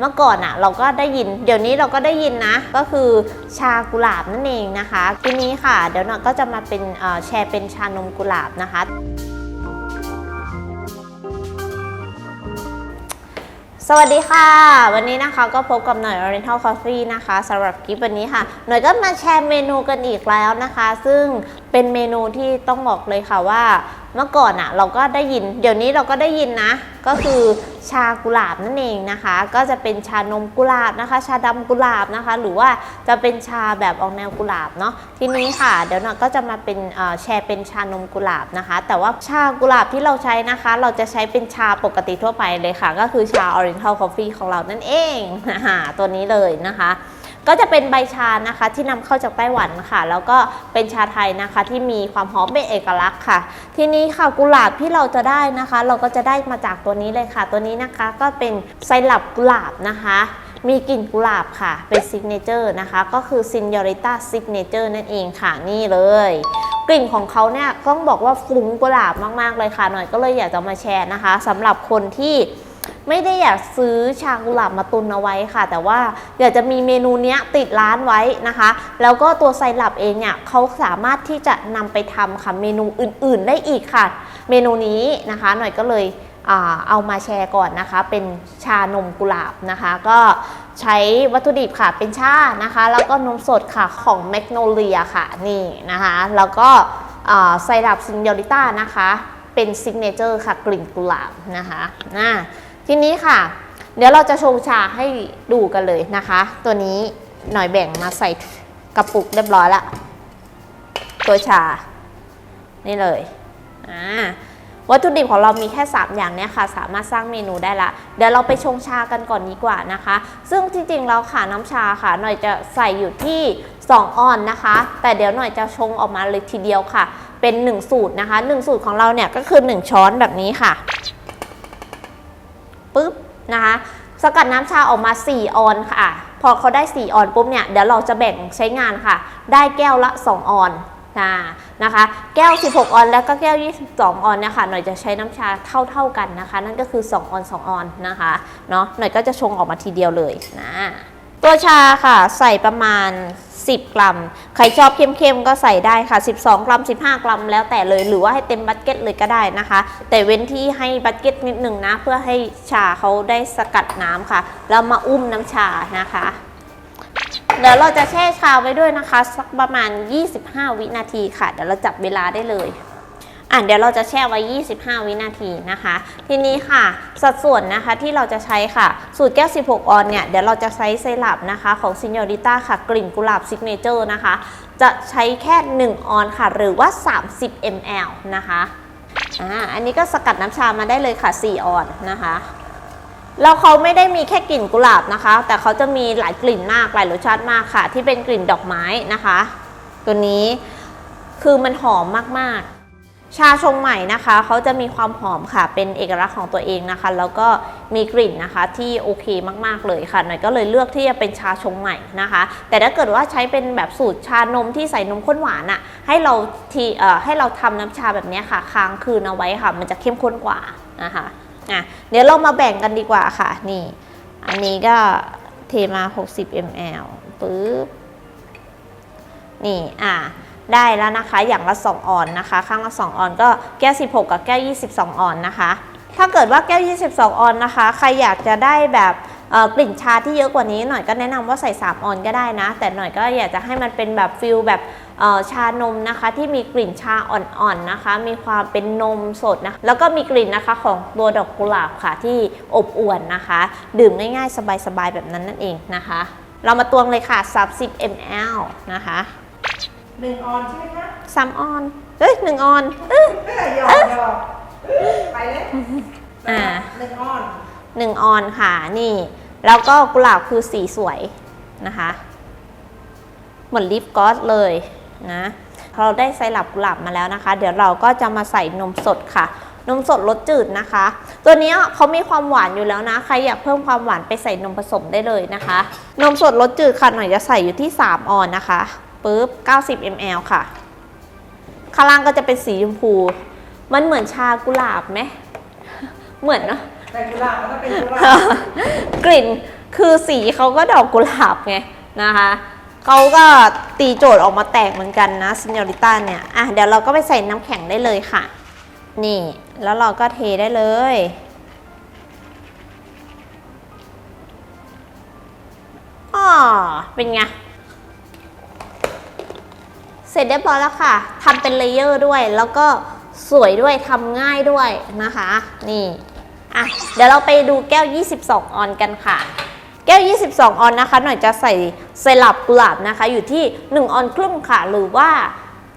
เมื่อก่อนอะเราก็ได้ยิน เดี๋ยวนี้เราก็ได้ยินนะ ก็คือชากุหลาบนั่นเองนะคะ ทีนี้ค่ะ เดี๋ยวหน่อยก็จะมาเป็นแชร์เป็นชานมกุหลาบนะคะสวัสดีค่ะ วันนี้นะคะก็พบกับหน่อย Oriental Coffee นะคะสำหรับคลิปวันนี้ค่ะ หน่อยก็มาแชร์เมนูกันอีกแล้วนะคะ ซึ่ง เป็นเมนูที่ต้องบอกเลยค่ะว่า เมื่อก่อนอะเราก็ได้ยิน เดี๋ยวนี้เราก็ได้ยินนะ ก็คือชากุหลาบนั่นเองนะคะ ก็จะเป็นชานมกุหลาบนะคะ ชาดำกุหลาบนะคะ หรือว่าจะเป็นชาแบบออกแนวกุหลาบเนาะทีนี้ค่ะ เดี๋ยวหน่อยก็จะมาเป็นแชร์เป็นชานมกุหลาบนะคะ แต่ว่าชากุหลาบที่เราใช้นะคะ เราจะใช้เป็นชาปกติทั่วไปเลยค่ะ ก็คือชา Oriental Coffee ของเรานั่นเองตัวนี้เลยนะคะ ก็จะเป็นใบชานะคะที่นำเข้าจากไต้หวันค่ะ แล้วก็เป็นชาไทยนะคะที่มีความหอมเป็นเอกลักษณ์ค่ะ ทีนี้ค่ะกุหลาบที่เราจะได้นะคะ เราก็จะได้มาจากตัวนี้เลยค่ะ ตัวนี้นะคะก็เป็นไซรัปกุหลาบนะคะมีกลิ่นกุหลาบค่ะ เป็นซิกเนเจอร์นะคะ ก็คือซินยอริต้าซิกเนเจอร์นั่นเองค่ะ นี่เลย กลิ่นของเขาเนี่ยต้องบอกว่าฟุ้งกุหลาบมาก ๆ เลยค่ะ หน่อยก็เลยอยากจะมาแชร์นะคะสำหรับคนที่ ไม่ได้อยากซื้อชากุหลาบมาตุนเอาไว้ค่ะ แต่ว่าอยากจะมีเมนูเนี้ยติดร้านไว้นะคะ แล้วก็ตัวไซรัปเองเนี่ยเขาสามารถที่จะนำไปทำค่ะเมนูอื่นๆได้อีกค่ะ เมนูนี้นะคะหน่อยก็เลยเอามาแชร์ก่อนนะคะ เป็นชานมกุหลาบนะคะ ก็ใช้วัตถุดิบค่ะเป็นชานะคะ แล้วก็นมสดค่ะของแมกโนเลียค่ะนี่นะคะ แล้วก็ไซรัปซินยอริต้านะคะ เป็นซิกเนเจอร์ค่ะกลิ่นกุหลาบนะคะอ่า ทีนี้ค่ะ เดี๋ยวเราจะชงชาให้ดูกันเลยนะคะ ตัวนี้หน่อยแบ่งมาใส่กระปุกเรียบร้อยละตัวชา นี่เลยอ่าวัตถุดิบของเรามีแค่ 3 อย่างเนี้ยค่ะ สามารถสร้างเมนูได้ละ เดี๋ยวเราไปชงชากันก่อนดีกว่านะคะ ซึ่งจริงๆแล้วค่ะน้ำชาค่ะ หน่อยจะใส่อยู่ที่ 2 ออนนะคะ แต่เดี๋ยวหน่อยจะชงออกมาเลยทีเดียวค่ะ เป็น 1 สูตรนะคะ 1 สูตรของเราเนี่ยก็คือ 1 ช้อนแบบนี้ค่ะ นะคะสกัดน้ำชาออกมา 4 ออนค่ะ พอเขาได้ 4 ออนปุ๊บเนี่ย เดี๋ยวเราจะแบ่งใช้งานค่ะ ได้แก้วละ 2 ออนนะนะคะ แก้ว 16 ออน แล้วก็แก้ว 22 ออนเนี่ยค่ะหน่อยจะใช้น้ำชาเท่า ๆกันนะคะ นั่นก็คือ 2 ออน 2 ออนนะคะ เนาะหน่อยก็จะชงออกมาทีเดียวเลยนะ ตัวชาค่ะใส่ประมาณ 10 กรัม ใครชอบเข้มๆก็ใส่ได้ค่ะ 12 กรัม 15 กรัม แล้วแต่เลยหรือว่าให้เต็มบัตเก็ตเลยก็ได้นะคะ แต่เว้นที่ให้บัตเก็ตนิดหนึ่งนะ เพื่อให้ชาเขาได้สกัดน้ำค่ะ แล้วมาอุ้มน้ำชานะคะเดี๋ยวเราจะแช่ชาไว้ด้วยนะคะ สักประมาณ 25 วินาทีค่ะ เดี๋ยวเราจับเวลาได้เลย อะเดี๋ยวเราจะแช่ไว้ 25 วินาทีนะคะ ทีนี้ค่ะ สัดส่วนนะคะที่เราจะใช้ค่ะ สูตรแก้ว 16 ออนเนี่ย เดี๋ยวเราจะใช้ไซรัปนะคะ ของซินยอริต้าค่ะ กลิ่นกุหลาบซิกเนเจอร์นะคะ จะใช้แค่ 1 ออนค่ะ หรือว่า 30 ml นะคะอ่าอันนี้ก็สกัดน้ำชามาได้เลยค่ะ 4 ออนนะคะแล้วเขาไม่ได้มีแค่กลิ่นกุหลาบนะคะ แต่เขาจะมีหลายกลิ่นมากหลายรสชาติมากค่ะ ที่เป็นกลิ่นดอกไม้นะคะ ตัวนี้คือมันหอมมากๆ ชาชงใหม่นะคะเขาจะมีความหอมค่ะ เป็นเอกลักษณ์ของตัวเองนะคะ แล้วก็มีกลิ่นนะคะที่โอเคมากๆเลยค่ะหน่อยก็เลยเลือกที่จะเป็นชาชงใหม่นะคะ แต่ถ้าเกิดว่าใช้เป็นแบบสูตรชานมที่ใส่นมข้นหวานอะ่ะให้เราทีเอ่อให้เราทำน้ำชาแบบเนี้ยค่ะ ค้างคืนเอาไว้ค่ะ มันจะเข้มข้นกว่านะคะอะเดี๋ยวเรามาแบ่งกันดีกว่าค่ะนี่ อันนี้ก็เทมา 60 ml ปึ๊บนี่อะ ได้แล้วนะคะ อย่างละ 2 ออนนะคะ ข้างละ 2 ออนก็แก้ว 16 กับแก้ว 22 ออนนะคะ ถ้าเกิดว่าแก้ว 22 ออนนะคะ ใครอยากจะได้แบบกลิ่นชาที่เยอะกว่านี้หน่อยก็แนะนำว่าใส่ 3 ออนก็ได้นะ แต่หน่อยก็อยากจะให้มันเป็นแบบฟิลแบบชานมนะคะ ที่มีกลิ่นชาอ่อนๆนะคะ มีความเป็นนมสดนะแล้วก็มีกลิ่นนะคะของตัวดอกกุหลาบค่ะที่อบอวลนะคะ ดื่มง่ายๆ สบายๆแบบนั้นนั่นเองนะคะ เรามาตวงเลยค่ะ 30 ml นะคะ หนึ่งออนใช่ไหมคะ3ออน เอ้ย1ออนเอ้ย เอ้ยหยอกหยอกไปเลยอ่า หนึ่งออน หนึ่งออนค่ะนี่ แล้วก็กุหลาบคือสีสวยนะคะ เหมือนลิปกลอสเลยนะเราได้ไซรัปกุหลาบมาแล้วนะคะ เดี๋ยวเราก็จะมาใส่นมสดค่ะ นมสดรสจืดนะคะ ตัวเนี้ยเขามีความหวานอยู่แล้วนะ ใครอยากเพิ่มความหวานไปใส่นมผสมได้เลยนะคะ นมสดรสจืดค่ะหน่อยจะใส่อยู่ที่ 3 ออนนะคะ ปุ๊บ90 ml ค่ะ ข้างล่างก็จะเป็นสีชมพู มันเหมือนชากุหลาบไหม เหมือนเนาะแต่กุหลาบมันก็เป็นกุหลาบกลิ่นคือสีเขาก็ดอกกุหลาบไงนะคะเขาก็ตีโจทย์ออกมาแตกเหมือนกันนะซินยอริต้าเนี่ย อะเดี๋ยวเราก็ไปใส่น้ำแข็งได้เลยค่ะ นี่ แล้วเราก็เทได้เลย อ๋อ เป็นไง เสร็จเรียบร้อยแล้วค่ะทำเป็นเลเยอร์ด้วย แล้วก็สวยด้วยทำง่ายด้วยนะคะ นี่ อะ เดี๋ยวเราไปดูแก้ว 22 ออนกันค่ะ แก้ว 22 ออนนะคะ หน่อยจะใส่ไซรัปกุหลาบนะคะ อยู่ที่ 1 ออนครึ่งค่ะ หรือว่า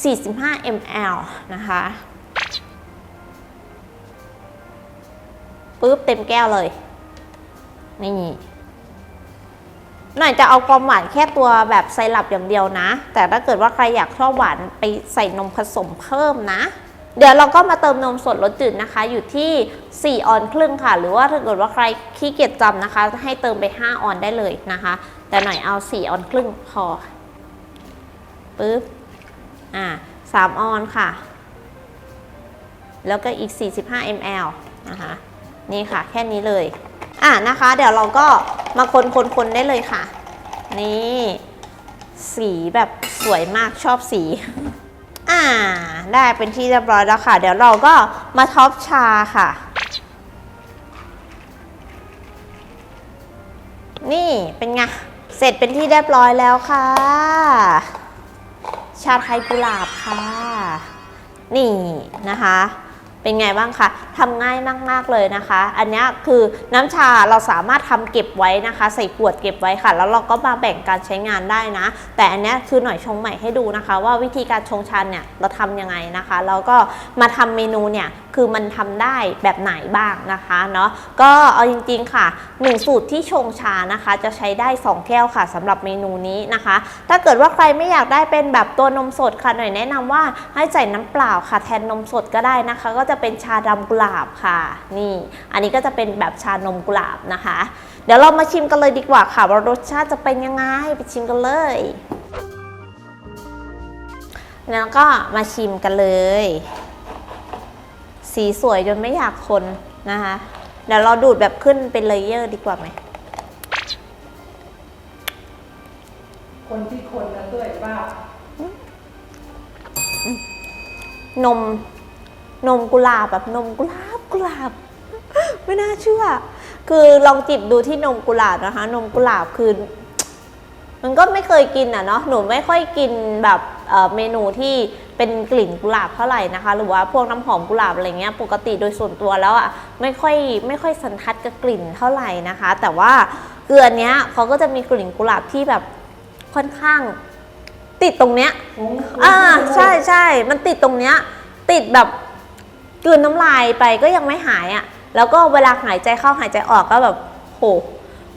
45 ml นะคะปุ๊บเต็มแก้วเลย นี่ หน่อยจะเอาความหวานแค่ตัวแบบไซรัปอย่างเดียวนะ แต่ถ้าเกิดว่าใครอยากชอบหวานไปใส่นมผสมเพิ่มนะ เดี๋ยวเราก็มาเติมนมสดรสจืดนะคะ อยู่ที่ 4 ออนครึ่งค่ะ หรือว่าถ้าเกิดว่าใครขี้เกียจจำนะคะ ให้เติมไป 5 ออนได้เลยนะคะ แต่หน่อยเอา 4 ออนครึ่งพอปึ๊บอ่า3ออนค่ะ แล้วก็อีก 45 ml นะคะ นี่ค่ะ แค่นี้เลย อะนะคะ เดี๋ยวเราก็มาคนคนคนได้เลยค่ะ นี่ สีแบบสวยมากชอบสี อ่า ได้เป็นที่เรียบร้อยแล้วค่ะ เดี๋ยวเราก็มาท็อปชาค่ะ นี่เป็นไง เสร็จเป็นที่เรียบร้อยแล้วค่ะ ชาไทยกุหลาบค่ะ นี่นะคะ เป็นไงบ้างคะทำง่ายมากๆเลยนะคะ อันนี้คือน้ำชาเราสามารถทำเก็บไว้นะคะ ใส่ขวดเก็บไว้ค่ะ แล้วเราก็มาแบ่งการใช้งานได้นะ แต่อันนี้คือหน่อยชงใหม่ให้ดูนะคะ ว่าวิธีการชงชาเนี่ยเราทำยังไงนะคะ แล้วก็มาทำเมนูเนี่ยคือมันทำได้แบบไหนบ้างนะคะเนาะก็เอาจริงๆค่ะหนึ่งสูตรที่ชงชานะคะ จะใช้ได้ 2 แก้วค่ะสำหรับเมนูนี้นะคะ ถ้าเกิดว่าใครไม่อยากได้เป็นแบบตัวนมสดค่ะหน่อยแนะนำว่าให้ใส่น้ำเปล่าค่ะแทนนมสดก็ได้นะคะ ก็จะเป็นชาดำกุหลาบค่ะ นี่ อันนี้ก็จะเป็นแบบชานมกุหลาบนะคะ เดี๋ยวเรามาชิมกันเลยดีกว่าค่ะ ว่ารสชาติจะเป็นยังไงไปชิมกันเลยแล้วก็มาชิมกันเลย สีสวยจนไม่อยากคนนะคะ เดี๋ยวเราดูดแบบขึ้นเป็นเลเยอร์ดีกว่าไหม คนที่คนนะด้วยบ้านม นมกุหลาบแบบนมกุหลาบกุหลาบ ไม่น่าเชื่อ คือลองจิบดูที่นมกุหลาบนะคะ นมกุหลาบคือมันก็ไม่เคยกินอะเนาะหนูไม่ค่อยกินแบบเอ่อเมนูที่ เป็นกลิ่นกุหลาบเท่าไหร่นะคะ หรือว่าพวกน้ำหอมกุหลาบอะไรเงี้ยปกติโดยส่วนตัวแล้วอะไม่ค่อยไม่ค่อยสันทัดกับกลิ่นเท่าไหร่นะคะ แต่ว่าเกลือเนี้ยเขาก็จะมีกลิ่นกุหลาบที่แบบค่อนข้างติดตรงเนี้ยฟุ้งอ่าใช่ใช่มันติดตรงเนี้ยติดแบบกลืนน้ำลายไปก็ยังไม่หายอะ่ะ แล้วก็เวลาหายใจเข้าหายใจออกก็แบบโห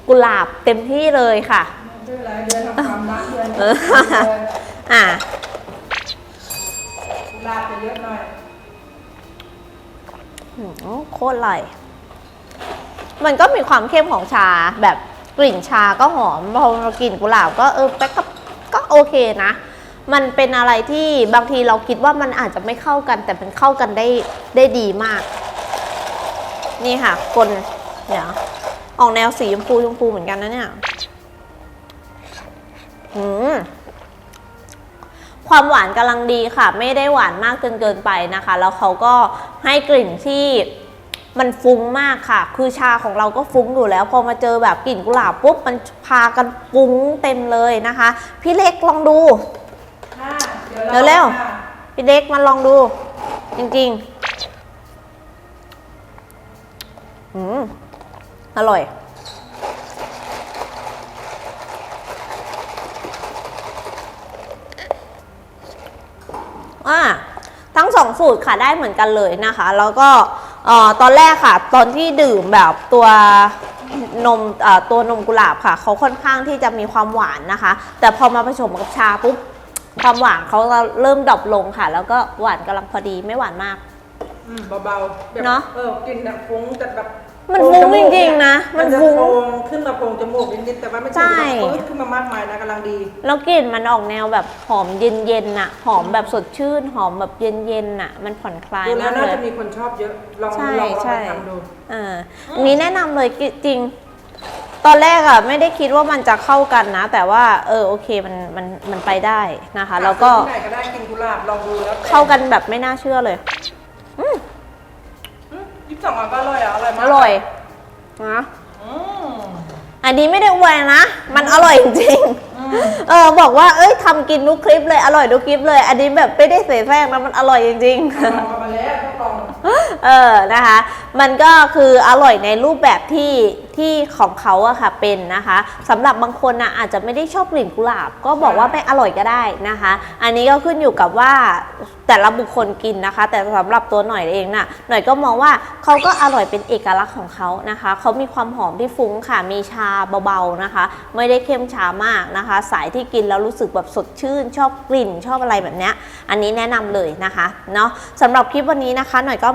กุหลาบเต็มที่เลยค่ะไม่เป็นไรเดือนทำความรักเดือนเอออ่า ลาบจะเยอะหน่อยหืมโคตรอร่อย มันก็มีความเข้มของชาแบบกลิ่นชาก็หอมพอเรากลิ่นกุหลาบก็เออแป๊กก็ก็โอเคนะ มันเป็นอะไรที่บางทีเราคิดว่ามันอาจจะไม่เข้ากัน แต่มันเข้ากันได้ได้ดีมาก นี่ค่ะ คนเดี๋ยวออกแนวสีชมพูชมพูเหมือนกันนะเนี่ย อืม ความหวานกำลังดีค่ะ ไม่ได้หวานมากจนเกินไปนะคะ แล้วเขาก็ให้กลิ่นที่มันฟุ้งมากค่ะ คือชาของเราก็ฟุ้งอยู่แล้ว พอมาเจอแบบกลิ่นกุหลาบปุ๊บมันพากันฟุ้งเต็มเลยนะคะ พี่เล็กลองดูห้าเดี๋ยวเร็วค่ะพี่เล็กมาลองดู จริงๆ อืมอร่อย อ่าทั้งสองสูตรค่ะได้เหมือนกันเลยนะคะ แล้วก็เอ่อตอนแรกค่ะ ตอนที่ดื่มแบบตัวนมเอ่อตัวนมกุหลาบค่ะเขาค่อนข้างที่จะมีความหวานนะคะ แต่พอมาผสมกับชาปุ๊บความหวานเขาจะเริ่มดรอปลงค่ะ แล้วก็หวานกำลังพอดีไม่หวานมากอืมเบาๆแบบเนอะเออกินแบบฟุ้งแต่แบบ มันโพฟุ้งจจกริงๆนะ มัมันนจะฟุ้งโพงขึ้นมาโพรงจมูกนิดๆแต่ว่าไม่ใช่ใช่แบบปื๊ดขึ้นมามากมายนะกำลังดี แล้วกลิ่นมันออกแนวแบบหอมเย็นๆน่ะ หอมแบบสดชื่น หอมแบบเย็นๆน่ะ มันผ่อนคลายดูแล้มาวกน่าเลยจะมีคนชอบเยอะ ลองใช่ลองลองใช่ไปทำดูอ่าอันนี้แนะนำเลยจริง ตอนแรกอะไม่ได้คิดว่ามันจะเข้ากันนะ แต่ว่าเออโอเคมันมันมันไปได้นะคะ แล้วก็ที่ไหนก็ได้กินกุหลาบลองดูแล้วแต่เข้ากันแบบไม่น่าเชื่อเลยยี่สิบ สองอันก็อร่อยอะอร่อยอมากร่อยนะอืม อันนี้ไม่ได้อวยนะ มันอร่อยจริงๆเออบอกว่าเอ้ยทำกินทุกคลิปเลยอร่อยทุกคลิปเลย อันนี้แบบไม่ได้เสแสร้งนะมันอร่อยจริงๆ ลองกันมาแล้วต้องลอง เออ นะคะ มันก็คืออร่อยในรูปแบบที่ที่ของเขาอะค่ะเป็นนะคะสำหรับบางคนอะอาจจะไม่ได้ชอบกลิ่นกุหลาบ ก็บอกว่าไม่อร่อยก็ได้นะคะ อันนี้ก็ขึ้นอยู่กับว่าแต่ละบุคคลกินนะคะ แต่สำหรับตัวหน่อยเองน่ะหน่อยก็มองว่าเขาก็อร่อยเป็นเอกลักษณ์ของเขานะคะ เขามีความหอมที่ฟุ้งค่ะ มีชาเบาๆนะคะ ไม่ได้เข้มชามากนะคะ สายที่กินแล้วรู้สึกแบบสดชื่น ชอบกลิ่นชอบอะไรแบบเนี้ยอันนี้แนะนำเลยนะคะเนาะสำหรับคลิปวันนี้นะคะ หน่อยก็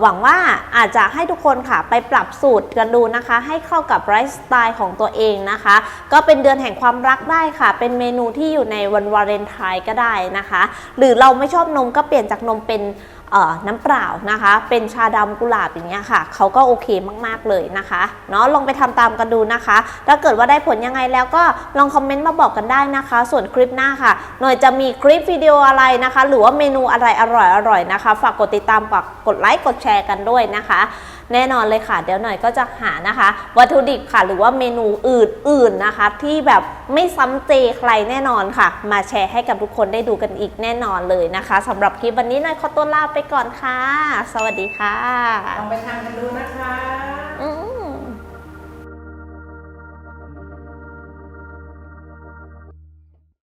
หวังว่าอาจจะให้ทุกคนค่ะไปปรับสูตรกันดูนะคะ ให้เข้ากับไลฟ์สไตล์ของตัวเองนะคะ ก็เป็นเดือนแห่งความรักได้ค่ะ เป็นเมนูที่อยู่ในวันวาเลนไทน์ก็ได้นะคะ หรือเราไม่ชอบนมก็เปลี่ยนจากนมเป็น น้ำเปล่านะคะ เป็นชาดำกุหลาบอย่างเงี้ยค่ะเขาก็โอเคมากๆเลยนะคะเนาะลองไปทำตามกันดูนะคะ ถ้าเกิดว่าได้ผลยังไงแล้วก็ลองคอมเมนต์มาบอกกันได้นะคะ ส่วนคลิปหน้าค่ะ หน่อยจะมีคลิปวิดีโออะไรนะคะ หรือว่าเมนูอะไรอร่อยๆนะคะ ฝากกดติดตามฝากกดไลค์กดแชร์กันด้วยนะคะ แน่นอนเลยค่ะ เดี๋ยวหน่อยก็จะหานะคะ วัตถุดิบค่ะ หรือว่าเมนูอื่นๆนะคะ ที่แบบไม่ซ้ำเจใครแน่นอนค่ะ มาแชร์ให้กับทุกคนได้ดูกันอีกแน่นอนเลยนะคะสำหรับคลิปวันนี้หน่อยขอตัวลาไปก่อนค่ะ สวัสดีค่ะลองไปทานกันดูนะคะ